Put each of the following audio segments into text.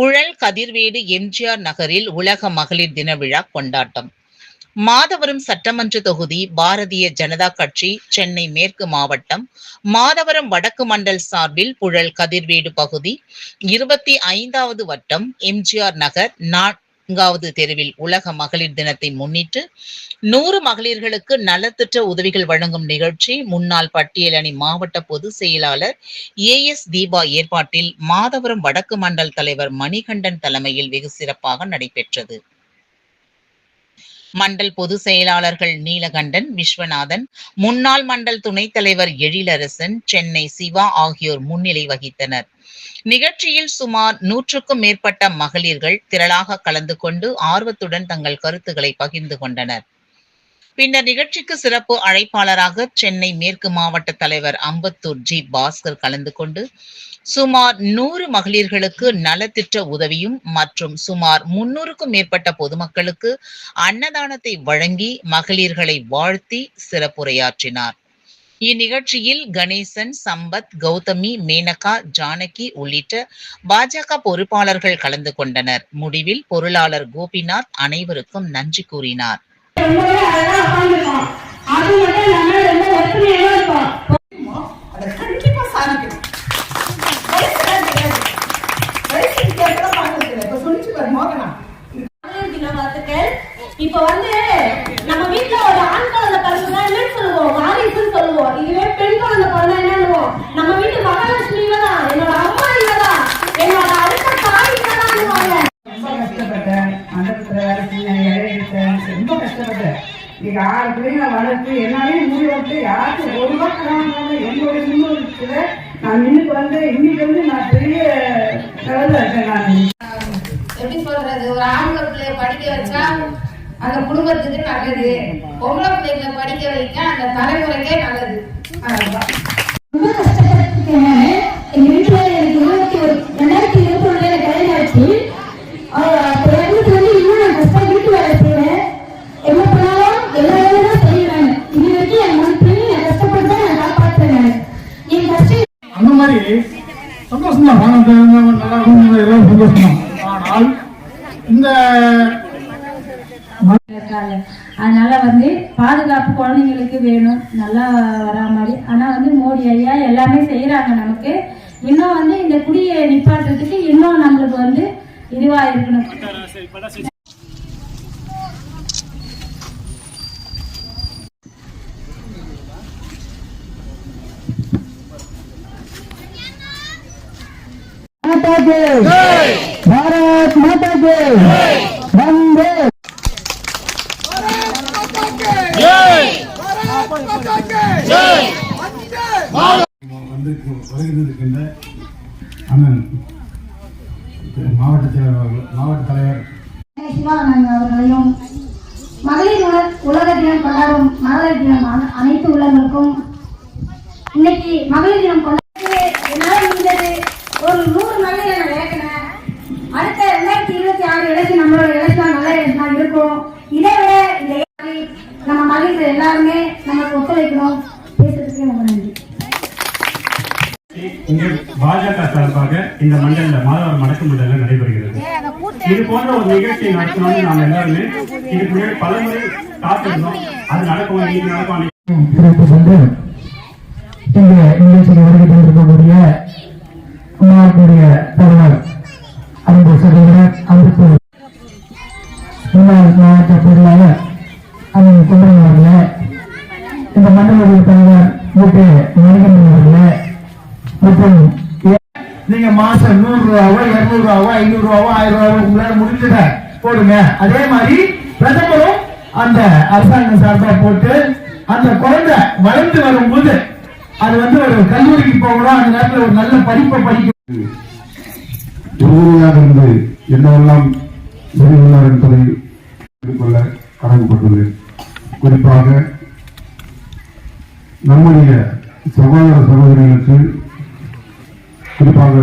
புழல் கதிர்வேடு எம்ஜிஆர் நகரில் உலக மகளிர் தின விழா கொண்டாட்டம். மாதவரம் சட்டமன்ற தொகுதி பாரதிய ஜனதா கட்சி சென்னை மேற்கு மாவட்டம் மாதவரம் வடக்கு மண்டல் சார்பில் புழல் கதிர்வேடு பகுதி இருபத்தி ஐந்தாவது வட்டம் எம்ஜிஆர் நகர் நான்காவது தெருவில் உலக மகளிர் தினத்தை முன்னிட்டு நூறு மகளிர்களுக்கு நலத்திட்ட உதவிகள் வழங்கும் நிகழ்ச்சி முன்னாள் பட்டியலணி மாவட்ட பொதுச் செயலாளர் ஏ எஸ் தீபா ஏற்பாட்டில் மாதவரம் வடக்கு மண்டல் தலைவர் மணிகண்டன் தலைமையில் வெகு சிறப்பாக நடைபெற்றது. மண்டல் பொதுச் செயலாளர்கள் நீலகண்டன் விஸ்வநாதன் முன்னாள் மண்டல் துணைத் தலைவர் எழிலரசன் சென்னை சிவா ஆகியோர் முன்னிலை வகித்தனர். நிகழ்ச்சியில் சுமார் நூற்றுக்கும் மேற்பட்ட மகளிர்கள் திரளாக கலந்து கொண்டு ஆர்வத்துடன் தங்கள் கருத்துக்களை பகிர்ந்து கொண்டனர். பின்னர் நிகழ்ச்சிக்கு சிறப்பு அழைப்பாளராக சென்னை மேற்கு மாவட்ட தலைவர் அம்பத்தூர் ஜி பாஸ்கர் கலந்து கொண்டு சுமார் நூறு மகளிர்களுக்கு நலத்திட்ட உதவியும் மற்றும் சுமார் முன்னூறுக்கும் மேற்பட்ட பொதுமக்களுக்கு அன்னதானத்தை வழங்கி மகளிர்களை வாழ்த்தி சிறப்புரையாற்றினார். இந்நிகழ்ச்சியில் கணேசன் சம்பத் கௌதமி மேனகா ஜானகி உள்ளிட்ட பாஜக பொறுப்பாளர்கள் கலந்து கொண்டனர் முடிவில் பொருளாளர் கோபிநாத் அனைவருக்கும் நன்றி கூறினார். அது மட்டும் இல்லாம ரொம்ப ஒற்றுமையாவும் இருக்கோம். அதை கண்டிப்பா சாதிக்கணும் மகளிர் தின இப்ப வந்து நம்ம வீட்டுல ஒரு ஆண் குழந்தை பிறந்தா என்னன்னு சொல்லுவோம்? வாரிசுன்னு சொல்லுவோம். இதுவே பெண் குழந்தை பிறந்தா என்ன சொல்லுவோம் நம்ம வீட்டு மகாலட்சுமி இவதான் என்னோட அம்மா இவதான் என்னோட அடுத்த தாய் இவதான் ரொம்ப கஷ்டப்பட்டேன். மண்டபத்துல வேலை செஞ்சேன். எடுத்தேன் ரொம்ப கஷ்டப்பட்டேன். இன்னைக்கு ஆறு பிள்ளைங்க வளர்த்து என்னாலே முடிவு வந்து யாருக்கும் ஒரு ரூபாய் கடன் நான் இன்னைக்கு வந்து இன்னைக்கு வந்து நான் பெரிய இருக்கேன் நான். எப்படி சொல்றது? ஒரு ஆம்பளை பிள்ளைய படிக்க வச்சா அந்த குடும்பத்துக்கு நல்லது. பொம்பளை பிள்ளைங்களை படிக்க வைக்க அந்த தலைமுறைக்கே நல்லது. ரொம்ப கஷ்டப்பட்டிருக்கேன். நானு. எங்க வீட்டுல எனக்கு இருபத்தி ஒரு ரெண்டாயிரத்தி இருபத்தி ஒண்ணுல எனக்கு கல்யாணம் ஆச்சு. இறந்துட்டு வந்து இன்னும் நான் கஷ்டம் வீட்டு வேலை செய்யறேன் என்ன பண்ணாலும் எல்லா வேலையும் தான் செய்வேன். இது வரைக்கும் என் மனசு நான் கஷ்டப்பட்டு தான் நான் காப்பாற்றுறேன் நானு. என் கஷ்டம் அந்த மாதிரி சந்தோஷம் தான் நல்லா இருக்கும், எல்லாம் சந்தோஷம்? தான் இந்த அதனால வந்து பாதுகாப்பு குழந்தைங்களுக்கு வேணும். நல்லா வரா மாதிரி. ஆனா வந்து மோடி ஐயா எல்லாமே செய்யறாங்க நமக்கு. இன்னும் வந்து இந்த குடியை நிப்பாட்டுறதுக்கு இன்னும் நம்மளுக்கு வந்து இதுவா இருக்கணும். माता के भारत माता के वंदे வந்து வருகின்றிருக்கின்ற அண்ணன் மாவட்ட செயலாளர் அவர்கள், மாவட்ட தலைவர் சிவானந்த் அவர்களையும் மகளிர் உல- உலக தினம் கொண்டாடும் மகளிர் தினம் அன- அனைத்து உள்ளங்களுக்கும் இன்னைக்கு மகளிர் தினம் கொண்டாடு பாஜக சார்பாக இந்த மண்டல மாதவர் மடக்கு மண்டல நடைபெறுகிறது. இது போன்ற ஒரு நிகழ்ச்சி நடத்தணும்னு நாம் எல்லாருமே இதுக்கு முன்னாடி பலமுறை காத்திருந்தோம். அது நடக்கும் இன்னைக்கு நடக்கும் சிறப்பு கொண்டு இந்த நிகழ்ச்சிக்கு வருகை தந்திருக்கக்கூடிய மாவட்டடைய தலைவர் அன்பு சகோதரர் அன்பு முன்னாள் மாவட்ட பொருளாளர் அண்ணன் குமரன் அவர்களே இந்த மண்டலுடைய தலைவர் மூட்டு மணிகண்டன் அவர்களே மற்றும் நீங்க மாசம் நூறு ரூபாவோ இருநூறு ரூபாவோ ஐநூறு ரூபாவோ ஆயிரம் ரூபாவோ உங்களால முடிஞ்சத போடுங்க. அதே மாதிரி பிரதமரும் அந்த அரசாங்கம் சார்பா போட்டு அந்த குழந்தை வளர்ந்து வரும்போது அது வந்து ஒரு கல்லூரிக்கு போகணும். அந்த நேரத்தில் ஒரு நல்ல படிப்பை படிக்கும் உறுதியாக இருந்து என்னவெல்லாம் செய்துள்ளார் என்பதை கொள்ள கடமைப்பட்டுள்ளேன் குறிப்பாக நம்முடைய சகோதர சகோதரிகளுக்கு குறிப்பாக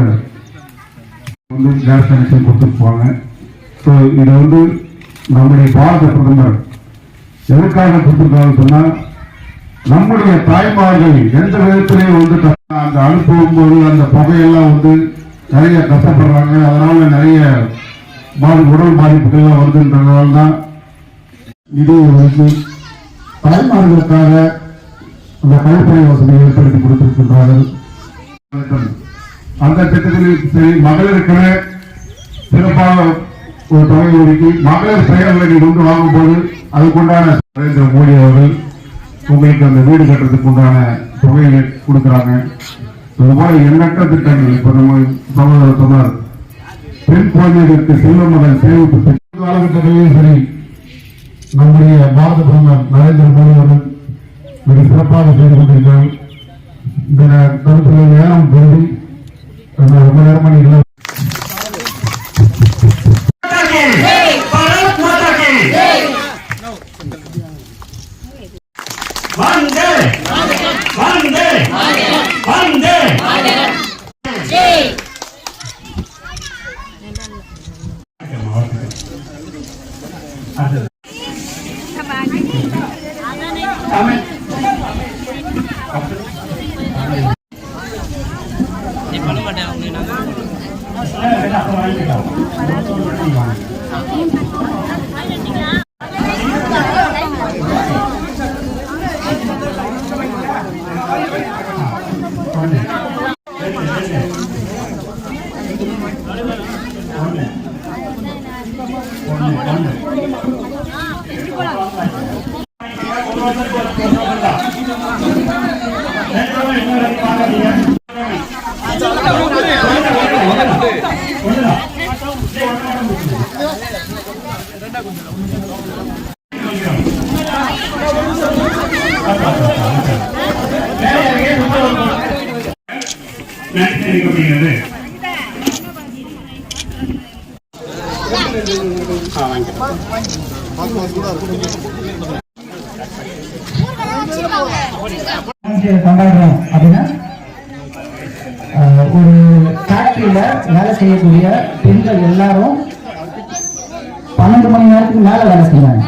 வந்து கேஸ் கனெக்ஷன் கொடுத்துருப்பாங்க. ஸோ இதை வந்து நம்முடைய பாரத பிரதமர் எதற்காக கொடுத்துருக்காங்க சொன்னால் நம்முடைய தாய்மார்கள் எந்த விதத்திலையும் வந்து அந்த அனுப்பும் போது அந்த புகையெல்லாம் வந்து நிறைய கஷ்டப்படுறாங்க. அதனால நிறைய பாதி உடல் பாதிப்புகள்லாம் வருதுன்றதுனால தான் இது வந்து தாய்மார்களுக்காக அந்த கழிப்பறை வசதியை ஏற்படுத்தி கொடுத்திருக்கின்றார்கள். அந்த திட்டத்தில் சரி மகளிருக்கென சிறப்பாக ஒரு தொகை ஒதுக்கி மகளிர் செயல்களை நீ கொண்டு வாங்கும்போது அதுக்குண்டான நரேந்திர மோடி அவர்கள் உங்களுக்கு அந்த வீடு கட்டுறதுக்கு உண்டான தொகையை கொடுக்குறாங்க. இது எண்ணற்ற திட்டங்கள் இப்ப நம்ம சகோதரர் சொன்னார் பெண் குழந்தைகளுக்கு செல்வ மகள் சேமிப்பு காலகட்டத்திலேயும் சரி நம்முடைய பாரத பிரதமர் நரேந்திர மோடி அவர்கள் மிக சிறப்பாக செய்து கொண்டிருக்கிறார். இந்த கருத்துல நேரம் கருதி ரொம்ப நேரமா நீங்க வந்தே வந்தே வந்தே தெரிவிக்கப்படுகிறது கொண்டாடுறோம் அப்படின்னா ஒரு ஃபேக்டரியில வேலை செய்யக்கூடிய பெண்கள் எல்லாரும் பன்னெண்டு மணி நேரத்துக்கு மேல வேலை செய்யறாங்க.